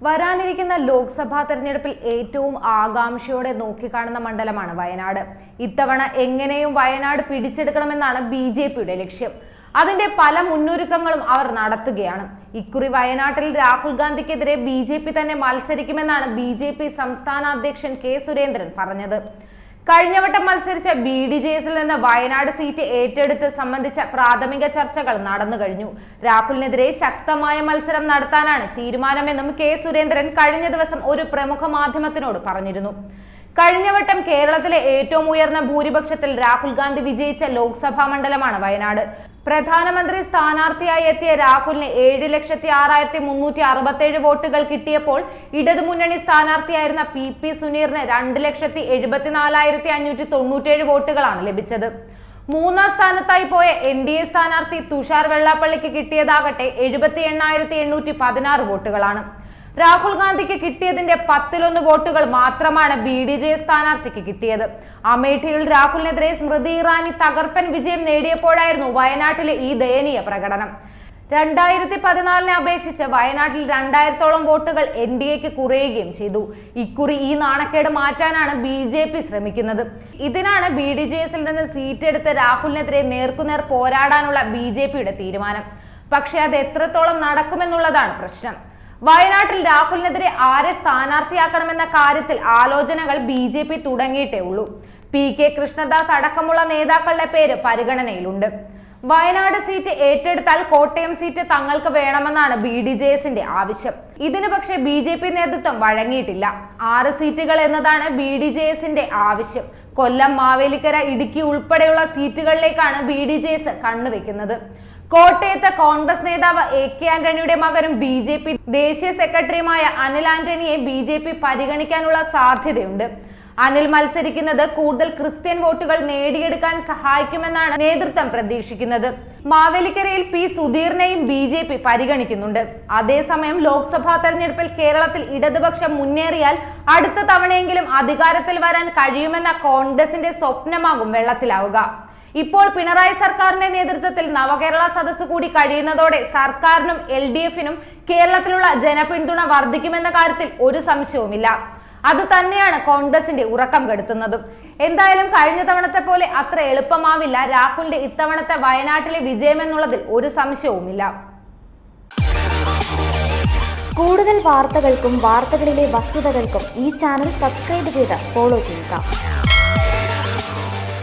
വരാനിരിക്കുന്ന ലോക്സഭാ തെരഞ്ഞെടുപ്പിൽ ഏറ്റവും ആകാംക്ഷയോടെ നോക്കിക്കാണുന്ന മണ്ഡലമാണ് വയനാട്. ഇത്തവണ എങ്ങനെയും വയനാട് പിടിച്ചെടുക്കണമെന്നാണ് ബി ജെ പിയുടെ ലക്ഷ്യം. അതിന്റെ പല മുന്നൊരുക്കങ്ങളും അവർ നടത്തുകയാണ്. ഇക്കുറി വയനാട്ടിൽ രാഹുൽ ഗാന്ധിക്കെതിരെ ബി ജെ പി തന്നെ മത്സരിക്കുമെന്നാണ് ബി ജെ പി സംസ്ഥാന അധ്യക്ഷൻ കെ സുരേന്ദ്രൻ പറഞ്ഞത്. കഴിഞ്ഞ വട്ടം മത്സരിച്ച ബി ഡി ജെ എസിൽ നിന്ന് വയനാട് സീറ്റ് ഏറ്റെടുത്ത് സംബന്ധിച്ച പ്രാഥമിക ചർച്ചകൾ നടന്നു കഴിഞ്ഞു. രാഹുലിനെതിരെ ശക്തമായ മത്സരം നടത്താനാണ് തീരുമാനമെന്നും കെ സുരേന്ദ്രൻ കഴിഞ്ഞ ദിവസം ഒരു പ്രമുഖ മാധ്യമത്തിനോട് പറഞ്ഞിരുന്നു. കഴിഞ്ഞ വട്ടം കേരളത്തിലെ ഏറ്റവും ഉയർന്ന ഭൂരിപക്ഷത്തിൽ രാഹുൽ ഗാന്ധി വിജയിച്ച ലോക്സഭാ മണ്ഡലമാണ് വയനാട്. പ്രധാനമന്ത്രി സ്ഥാനാർത്ഥിയായി എത്തിയ രാഹുലിന് ഏഴ് ലക്ഷത്തി ആറായിരത്തി മുന്നൂറ്റി അറുപത്തേഴ് വോട്ടുകൾ കിട്ടിയപ്പോൾ ഇടതുമുന്നണി സ്ഥാനാർത്ഥിയായിരുന്ന പി പി സുനീറിന് രണ്ട് ലക്ഷത്തി എഴുപത്തിനാലായിരത്തി അഞ്ഞൂറ്റി തൊണ്ണൂറ്റേഴ് വോട്ടുകളാണ് ലഭിച്ചത്. മൂന്നാം സ്ഥാനത്തായി പോയ എൻ ഡി എ സ്ഥാനാർത്ഥി തുഷാർ വെള്ളാപ്പള്ളിക്ക് കിട്ടിയതാകട്ടെ എഴുപത്തി എണ്ണായിരത്തി എണ്ണൂറ്റി പതിനാറ് വോട്ടുകളാണ്. രാഹുൽ ഗാന്ധിക്ക് കിട്ടിയതിന്റെ പത്തിലൊന്ന് വോട്ടുകൾ മാത്രമാണ് ബി ഡി ജെ സ്ഥാനാർത്ഥിക്ക് കിട്ടിയത്. അമേഠിയിൽ രാഹുലിനെതിരെ സ്മൃതി ഇറാനി തകർപ്പൻ വിജയം നേടിയപ്പോഴായിരുന്നു വയനാട്ടിലെ ഈ ദയനീയ പ്രകടനം. രണ്ടായിരത്തി പതിനാലിനെ അപേക്ഷിച്ച് വയനാട്ടിൽ രണ്ടായിരത്തോളം വോട്ടുകൾ എൻ ഡി എക്ക് കുറയുകയും ചെയ്തു. ഇക്കുറി ഈ നാണക്കേട് മാറ്റാനാണ് ബി ജെ പി ശ്രമിക്കുന്നത്. ഇതിനാണ് ബി ഡി ജെ എസിൽ നിന്ന് സീറ്റ് എടുത്ത് രാഹുലിനെതിരെ നേർക്കുനേർ പോരാടാനുള്ള ബി ജെ പിയുടെ തീരുമാനം. പക്ഷേ അത് എത്രത്തോളം നടക്കുമെന്നുള്ളതാണ് പ്രശ്നം. വയനാട്ടിൽ രാഹുലിനെതിരെ ആരെ സ്ഥാനാർത്ഥിയാക്കണമെന്ന കാര്യത്തിൽ ആലോചനകൾ ബി ജെ പി തുടങ്ങിയിട്ടേ ഉള്ളൂ. പി കെ കൃഷ്ണദാസ് അടക്കമുള്ള നേതാക്കളുടെ പേര് പരിഗണനയിലുണ്ട്. വയനാട് സീറ്റ് ഏറ്റെടുത്താൽ കോട്ടയം സീറ്റ് തങ്ങൾക്ക് വേണമെന്നാണ് ബി ഡി ജെ എസിന്റെ ആവശ്യം. ഇതിന് പക്ഷേ ബി ജെ പി നേതൃത്വം വഴങ്ങിയിട്ടില്ല. ആറ് സീറ്റുകൾ എന്നതാണ് ബി ഡി ജെ എസിന്റെ ആവശ്യം. കൊല്ലം മാവേലിക്കര ഇടുക്കി ഉൾപ്പെടെയുള്ള സീറ്റുകളിലേക്കാണ് ബി ഡി ജെ എസ് കണ്ണുവെക്കുന്നത്. കോട്ടയത്ത് കോൺഗ്രസ് നേതാവ് എ കെ ആന്റണിയുടെ മകനും ബി ജെ പി ദേശീയ സെക്രട്ടറിയുമായ അനിൽ ആന്റണിയെ ബി ജെ പി പരിഗണിക്കാനുള്ള സാധ്യതയുണ്ട്. അനിൽ മത്സരിക്കുന്നത് കൂടുതൽ ക്രിസ്ത്യൻ വോട്ടുകൾ നേടിയെടുക്കാൻ സഹായിക്കുമെന്നാണ് നേതൃത്വം പ്രതീക്ഷിക്കുന്നത്. മാവേലിക്കരയിൽ പി സുധീറിനെയും ബി ജെ പി പരിഗണിക്കുന്നുണ്ട്. അതേസമയം ലോക്സഭാ തെരഞ്ഞെടുപ്പിൽ കേരളത്തിൽ ഇടതുപക്ഷം മുന്നേറിയാൽ അടുത്ത തവണയെങ്കിലും അധികാരത്തിൽ വരാൻ കഴിയുമെന്ന കോൺഗ്രസിന്റെ സ്വപ്നമാകും വെള്ളത്തിലാവുക. ഇപ്പോൾ പിണറായി സർക്കാരിന്റെ നേതൃത്വത്തിൽ നവകേരള സദസ് കൂടി കഴിയുന്നതോടെ സർക്കാരിനും എൽ ഡി എഫിനും കേരളത്തിലുള്ള ജനപിന്തുണ വർദ്ധിക്കുമെന്ന കാര്യത്തിൽ ഒരു സംശയവുമില്ല. അത് തന്നെയാണ് കോൺഗ്രസിന്റെ ഉറക്കം കെടുത്തുന്നതും. എന്തായാലും കഴിഞ്ഞ തവണത്തെ പോലെ അത്ര എളുപ്പമാവില്ല രാഹുലിന്റെ ഇത്തവണത്തെ വയനാട്ടിലെ വിജയമെന്നുള്ളതിൽ ഒരു സംശയവുമില്ല. കൂടുതൽ വാർത്തകൾക്കും വാർത്തകളിലെ വസ്തുതകൾക്കും ഈ ചാനൽ സബ്സ്ക്രൈബ് ചെയ്ത് ഫോളോ ചെയ്യുക.